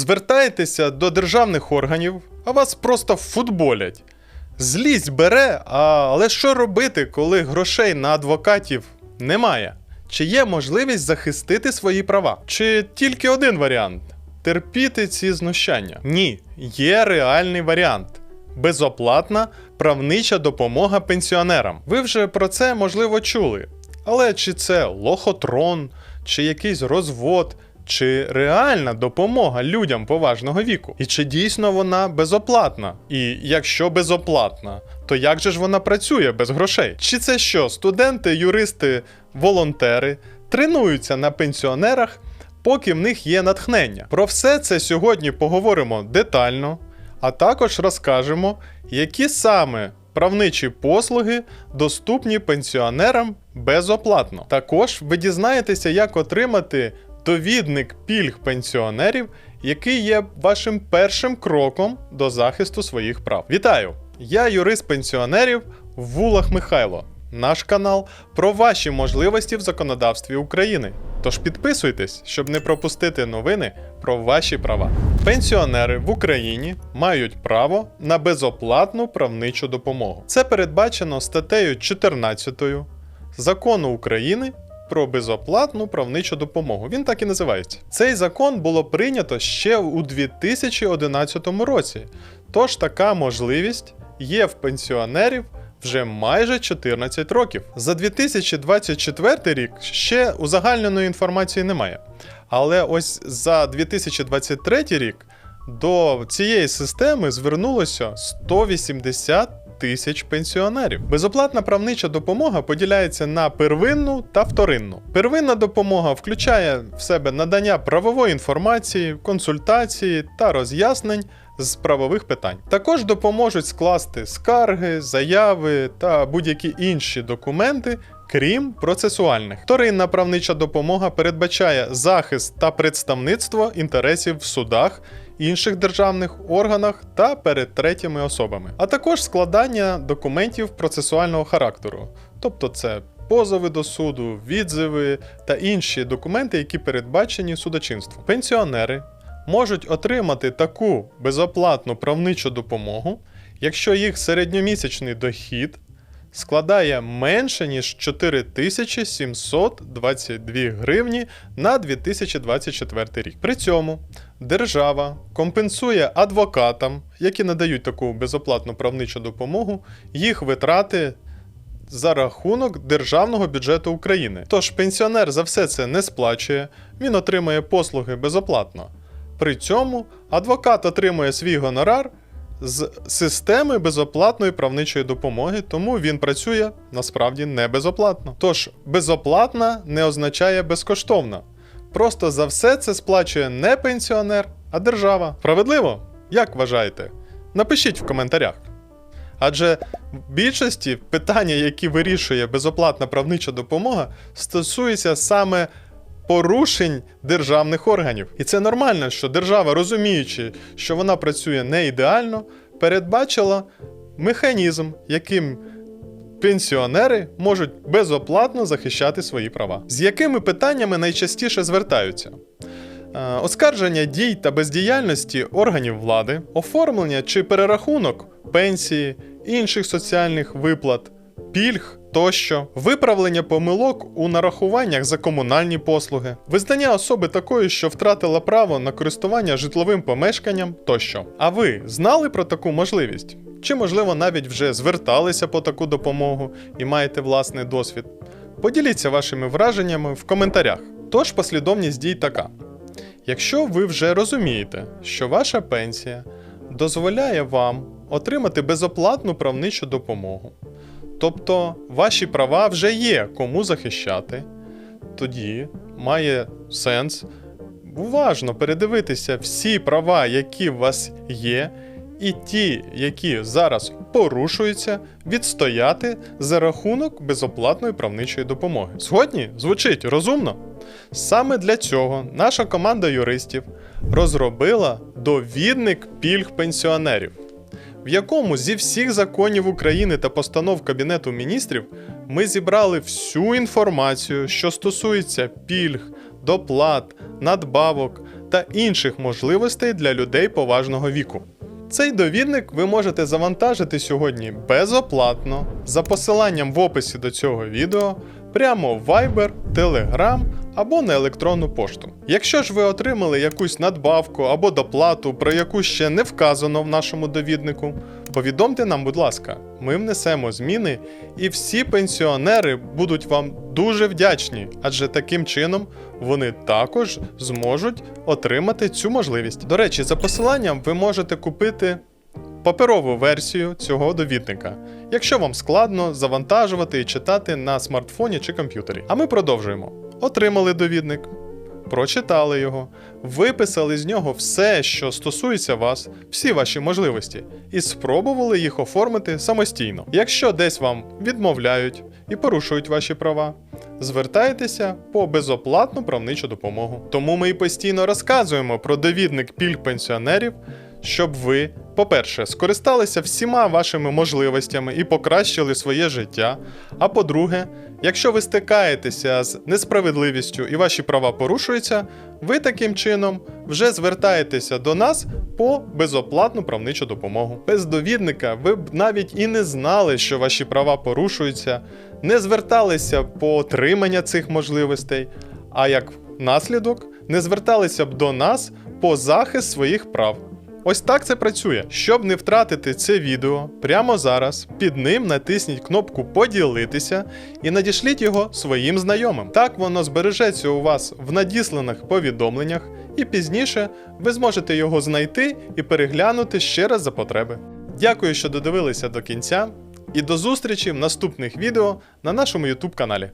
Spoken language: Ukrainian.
Звертаєтеся до державних органів, а вас просто футболять. Злість бере, а... але що робити, коли грошей на адвокатів немає? Чи є можливість захистити свої права? Чи тільки один варіант терпіти ці знущання? Ні, є реальний варіант. Безоплатна правнича допомога пенсіонерам. Ви вже про це можливо чули. Але чи це лохотрон, чи якийсь розвод, чи реальна допомога людям поважного віку? І чи дійсно вона безоплатна? І якщо безоплатна, то як же ж вона працює без грошей? Чи це що, студенти, юристи, волонтери тренуються на пенсіонерах, поки в них є натхнення? Про все це сьогодні поговоримо детально, а також розкажемо, які саме правничі послуги доступні пенсіонерам безоплатно. Також ви дізнаєтеся, як отримати довідник пільг пенсіонерів, який є вашим першим кроком до захисту своїх прав. Вітаю! Я юрист пенсіонерів Вулах Михайло. Наш канал про ваші можливості в законодавстві України. Тож підписуйтесь, щоб не пропустити новини про ваші права. Пенсіонери в Україні мають право на безоплатну правничу допомогу. Це передбачено статтею 14 закону України про безоплатну правничу допомогу. Він так і називається. Цей закон було прийнято ще у 2011 році. Тож така можливість є в пенсіонерів вже майже 14 років. За 2024 рік ще узагальненої інформації немає. Але ось за 2023 рік до цієї системи звернулося 180 тисяч пенсіонерів. Безоплатна правнича допомога поділяється на первинну та вторинну. Первинна допомога включає в себе надання правової інформації, консультації та роз'яснень з правових питань. Також допоможуть скласти скарги, заяви та будь-які інші документи. Крім процесуальних, вторинна правнича допомога передбачає захист та представництво інтересів в судах, інших державних органах та перед третіми особами, а також складання документів процесуального характеру, тобто це позови до суду, відзиви та інші документи, які передбачені судочинством. Пенсіонери можуть отримати таку безоплатну правничу допомогу, якщо їх середньомісячний дохід складає менше ніж 4722 гривні на 2024 рік. При цьому держава компенсує адвокатам, які надають таку безоплатну правничу допомогу, їх витрати. За рахунок державного бюджету України. Тож пенсіонер за все це не сплачує, він отримує послуги безоплатно. При цьому адвокат отримує свій гонорар з системи безоплатної правничої допомоги, тому він працює насправді не безоплатно. Тож безоплатна не означає безкоштовна. Просто за все це сплачує не пенсіонер, а держава. Справедливо? Як вважаєте? Напишіть в коментарях. Адже в більшості питання, які вирішує безоплатна правнича допомога, стосуються саме порушень державних органів. І це нормально, що держава, розуміючи, що вона працює не ідеально, передбачила механізм, яким пенсіонери можуть безоплатно захищати свої права. З якими питаннями найчастіше звертаються? Е, Оскарження дій та бездіяльності органів влади, оформлення чи перерахунок пенсії, інших соціальних виплат, пільг тощо, виправлення помилок у нарахуваннях за комунальні послуги, визнання особи такою, що втратила право на користування житловим помешканням тощо. А ви знали про таку можливість? Чи, можливо, навіть вже зверталися по таку допомогу і маєте власний досвід? Поділіться вашими враженнями в коментарях. Тож послідовність дій така. Якщо ви вже розумієте, що ваша пенсія дозволяє вам отримати безоплатну правничу допомогу, тобто ваші права вже є кому захищати, тоді має сенс уважно передивитися всі права, які у вас є, і ті, які зараз порушуються, відстояти за рахунок безоплатної правничої допомоги. Згодні звучить розумно. Саме для цього наша команда юристів розробила довідник пільг пенсіонерів, в якому зі всіх законів України та постанов Кабінету міністрів ми зібрали всю інформацію, що стосується пільг, доплат, надбавок та інших можливостей для людей поважного віку. Цей довідник ви можете завантажити сьогодні безоплатно за посиланням в описі до цього відео прямо в Viber, Telegram або на електронну пошту. Якщо ж ви отримали якусь надбавку або доплату, про яку ще не вказано в нашому довіднику, повідомте нам, будь ласка, ми внесемо зміни, і всі пенсіонери будуть вам дуже вдячні, адже таким чином вони також зможуть отримати цю можливість. До речі, за посиланням ви можете купити паперову версію цього довідника, якщо вам складно завантажувати і читати на смартфоні чи комп'ютері. А ми продовжуємо. Отримали довідник, прочитали його, виписали з нього все, що стосується вас, всі ваші можливості, і спробували їх оформити самостійно. Якщо десь вам відмовляють і порушують ваші права, звертайтеся по безоплатну правничу допомогу. Тому ми і постійно розказуємо про довідник пільг пенсіонерів, щоб ви, по-перше, скористалися всіма вашими можливостями і покращили своє життя. А по-друге, якщо ви стикаєтеся з несправедливістю і ваші права порушуються, ви таким чином вже звертаєтеся до нас по безоплатну правничу допомогу. Без довідника ви б навіть і не знали, що ваші права порушуються, не зверталися по отримання цих можливостей, а як наслідок не зверталися б до нас по захист своїх прав. Ось так це працює. Щоб не втратити це відео, прямо зараз під ним натисніть кнопку Поділитися і надішліть його своїм знайомим. Так воно збережеться у вас в надісланих повідомленнях, і пізніше ви зможете його знайти і переглянути ще раз за потреби. Дякую, що додивилися до кінця, і до зустрічі в наступних відео на нашому YouTube каналі.